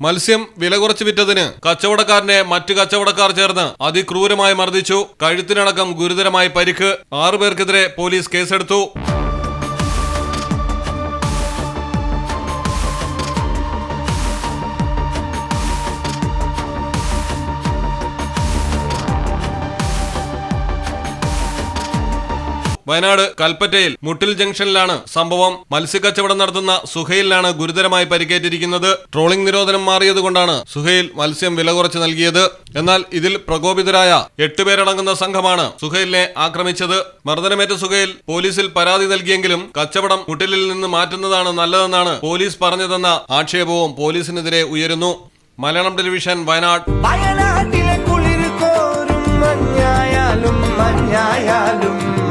മത്സ്യം വില കുറച്ച് വിറ്റതിന് കച്ചവടക്കാരനെ മറ്റു കച്ചവടക്കാർ ചേർന്ന് അതിക്രൂരമായി മർദ്ദിച്ചു. കഴുത്തിനടക്കം ഗുരുതരമായി പരിക്ക്. ആറുപേർക്കെതിരെ പോലീസ് കേസെടുത്തു. വയനാട് കൽപ്പറ്റയിൽ മുട്ടിൽ ജംഗ്ഷനിലാണ് സംഭവം. മത്സ്യക്കച്ചവടം നടത്തുന്ന സുഹൈലിനാണ് ഗുരുതരമായി പരിക്കേറ്റിരിക്കുന്നത്. ട്രോളിംഗ് നിരോധനം മാറിയതുകൊണ്ടാണ് സുഹൈൽ മത്സ്യം വില കുറച്ച് നൽകിയത്. എന്നാൽ ഇതിൽ പ്രകോപിതരായ എട്ടുപേരടങ്ങുന്ന സംഘമാണ് സുഹൈലിനെ ആക്രമിച്ചത്. മർദ്ദനമേറ്റ സുഹൈൽ പോലീസിൽ പരാതി നൽകിയെങ്കിലും കച്ചവടം മുട്ടിലിൽ നിന്ന് മാറ്റുന്നതാണ് നല്ലതെന്നാണ് പോലീസ് പറഞ്ഞതെന്ന ആക്ഷേപവും പോലീസിനെതിരെ ഉയരുന്നു. മലയാളം ടെലിവിഷൻ വയനാട്